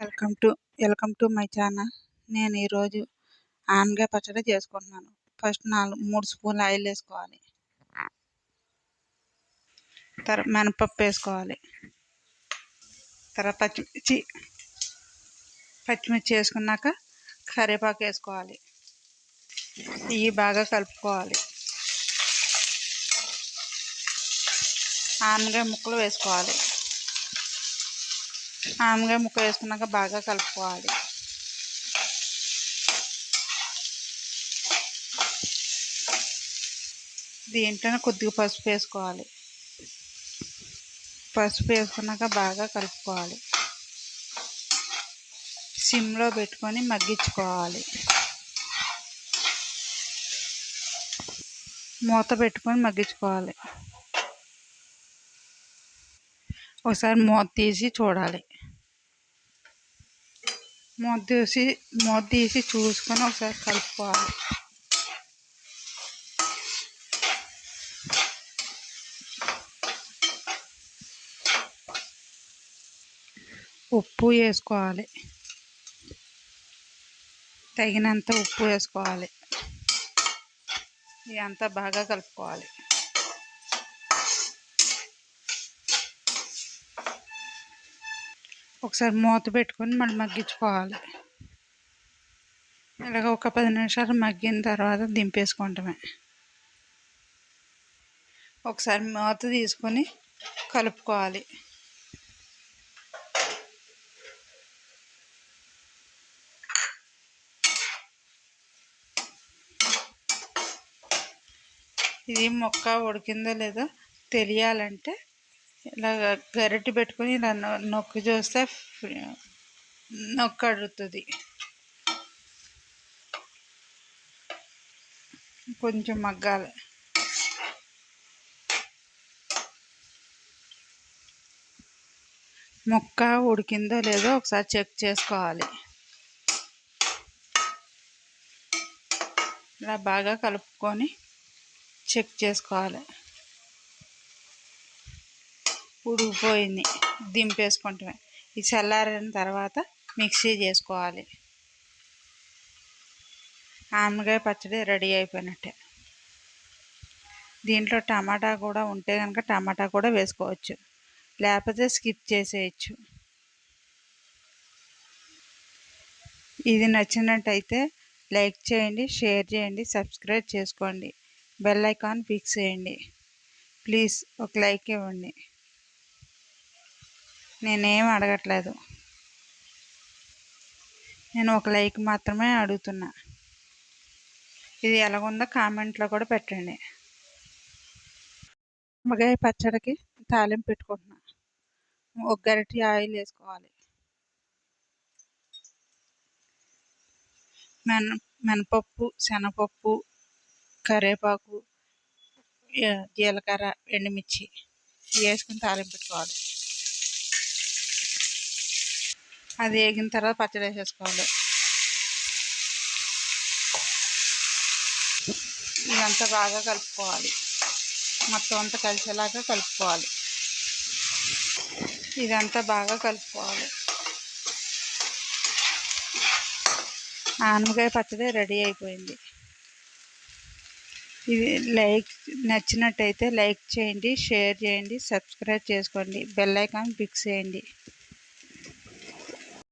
Welcome to welcome to my channel. నేను ఈరోజు ఆనగా పచ్చడి చేసుకుంటున్నాను. ఫస్ట్ నాలుగు మూడు స్పూన్లు ఆయిల్ వేసుకోవాలి. తర్వాత మినపప్పు వేసుకోవాలి. తర్వాత పచ్చిమిర్చి పచ్చిమిర్చి వేసుకున్నాక కరివేపాకు వేసుకోవాలి. ఇవి బాగా కలుపుకోవాలి. ఆనగా ముక్కలు వేసుకోవాలి. ఆనగాయ ముక్క వేసుకున్నాక బాగా కలుపుకోవాలి. దీంట్లోనే కొద్దిగా పసుపు వేసుకోవాలి. పసుపు వేసుకున్నాక బాగా కలుపుకోవాలి. సిమ్లో పెట్టుకొని మగ్గించుకోవాలి. మూత పెట్టుకొని మగ్గించుకోవాలి. ఒకసారి మూత తీసి చూడాలి. మూత తీసి మూత తీసి చూసుకొని ఒకసారి కలుపుకోవాలి. ఉప్పు వేసుకోవాలి. తగినంత ఉప్పు వేసుకోవాలి. ఇదంతా బాగా కలుపుకోవాలి. ఒకసారి మూత పెట్టుకొని మళ్ళీ మగ్గించుకోవాలి. ఇలాగ ఒక పది నిమిషాలు మగ్గిన తర్వాత దింపేసుకుంటామే. ఒకసారి మూత తీసుకొని కలుపుకోవాలి. ఇది మొక్క ఉడికిందో లేదో తెలియాలంటే ఇలా గరిటె పెట్టుకొని ఇలా నొక్కి చూస్తే నొక్కి అడుగుతుంది కొంచెం మగ్గాలి. మొక్క ఉడికిందో లేదో ఒకసారి చెక్ చేసుకోవాలి. ఇలా బాగా కలుపుకొని చెక్ చేసుకోవాలి. ఉడికిపోయింది. దింపేసుకుంటామే ఈ చల్లారిన తర్వాత మిక్సీ చేసుకోవాలి. ఆనగాయ పచ్చడి రెడీ అయిపోయినట్టే. దీంట్లో టమాటా కూడా ఉంటే కనుక టమాటా కూడా వేసుకోవచ్చు. లేకపోతే స్కిప్ చేసేయచ్చు. ఇది నచ్చినట్టయితే లైక్ చేయండి షేర్ చేయండి సబ్స్క్రైబ్ చేసుకోండి. బెల్ ఐకాన్ ఫిక్స్ చేయండి. ప్లీజ్ ఒక లైక్ ఇవ్వండి. నేనేం అడగట్లేదు. నేను ఒక లైక్ మాత్రమే అడుగుతున్నా. ఇది ఎలాగుందో కామెంట్లో కూడా పెట్టండి. నిమ్మకాయ పచ్చడికి తాలింపు పెట్టుకుంటున్నా. ఒక గరిటి ఆయిల్ వేసుకోవాలి. మెన మినపప్పు శనగపప్పు కరివేపాకు జీలకర్ర ఎండుమిర్చి వేసుకుని తాలింపు పెట్టుకోవాలి. అది వేగిన తర్వాత పచ్చడి వేసేసుకోవాలి. ఇదంతా బాగా కలుపుకోవాలి. మొత్తం అంతా కలిసేలాగా కలుపుకోవాలి. ఇదంతా బాగా కలుపుకోవాలి. ఆనపకాయ పచ్చడి రెడీ అయిపోయింది. ఇది లైక్ నచ్చినట్టయితే లైక్ చేయండి షేర్ చేయండి సబ్స్క్రైబ్ చేసుకోండి బెల్ ఐకాన్ ఫిక్స్ చేయండి.